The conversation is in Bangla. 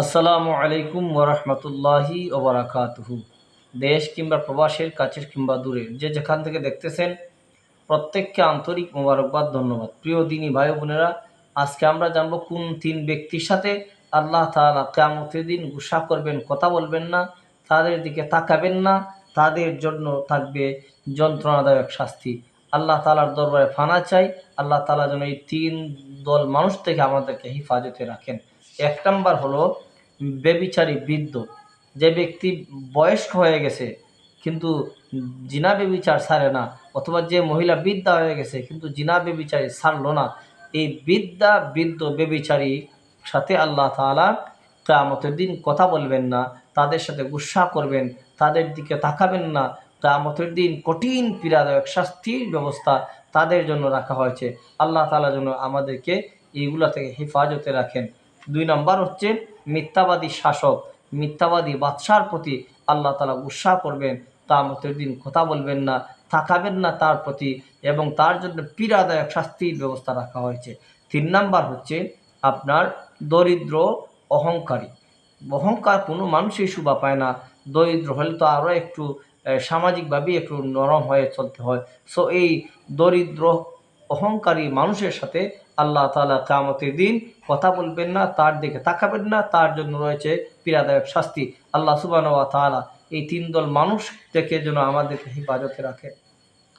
আসসালামু আলাইকুম ওরহমতুল্লাহি ওবরাকাতুহু দেশ কিংবা প্রবাসের কাছের কিংবা দূরের যে যেখান থেকে দেখতেছেন, প্রত্যেককে আন্তরিক মোবারকবাদ, ধন্যবাদ। প্রিয় দিনী ভাই বোনেরা, আজকে আমরা জানব কোন তিন ব্যক্তির সাথে আল্লাহ তাআলা কেয়ামতের দিন গুসা করবেন, কথা বলবেন না, তাদের দিকে তাকাবেন না, তাদের জন্য থাকবে যন্ত্রণাদায়ক শাস্তি। আল্লাহ তালার দরবারে ফানা চাই, আল্লাহ তালা যেন এই তিন দল মানুষ থেকে আমাদেরকে হেফাজতে রাখেন। এক নাম্বার হলো বেবিচারী বৃদ্ধ। যে ব্যক্তি বয়স্ক হয়ে গেছে, কিন্তু জিনা বেবিচার ছাড়ে না, অথবা যে মহিলা বৃদ্ধা হয়ে গেছে, কিন্তু জিনা বেবিচারী ছাড়লো না, এই বিদ্যা বৃদ্ধ বেবিচারী সাথে আল্লাহ তাআলা কেয়ামতের দিন কথা বলবেন না, তাদের সাথে গুসা করবেন, তাদের দিকে তাকাবেন না, কেয়ামতের দিন কঠিন পীড়াদায়ক শাস্তির ব্যবস্থা তাদের জন্য রাখা হয়েছে। আল্লাহ তাআলা যেন আমাদেরকে এইগুলা থেকে হেফাজতে রাখেন। দুই নম্বর হচ্ছে মিথ্যাবাদী শাসক। মিথ্যাবাদী বাদশার প্রতি আল্লাহ তালা উৎসাহ করবেন কামতের দিন কথা বলবেন না থাকাবেন না তার প্রতি এবং তার জন্য পীড়াদায়ক শাস্তির ব্যবস্থা রাখা হয়েছে। তিন নাম্বার হচ্ছে আপনার দরিদ্র অহংকারী। অহংকার কোনো মানুষই শুভা পায় না। দরিদ্র হলে তো আরও একটু আহ, সামাজিকভাবে একটু নরম হয়ে চলতে হয়। সো এই দরিদ্র অহংকারী মানুষের সাথে আল্লাহ তালা কামতের দিন কথা বলবেন না, তার দিকে তাকাবেন না, তার জন্য রয়েছে পীড়াদায়ক শাস্তি। আল্লাহ সুবান তালা এই তিন দল মানুষ থেকে যেন আমাদেরকে হেফাজতে রাখে।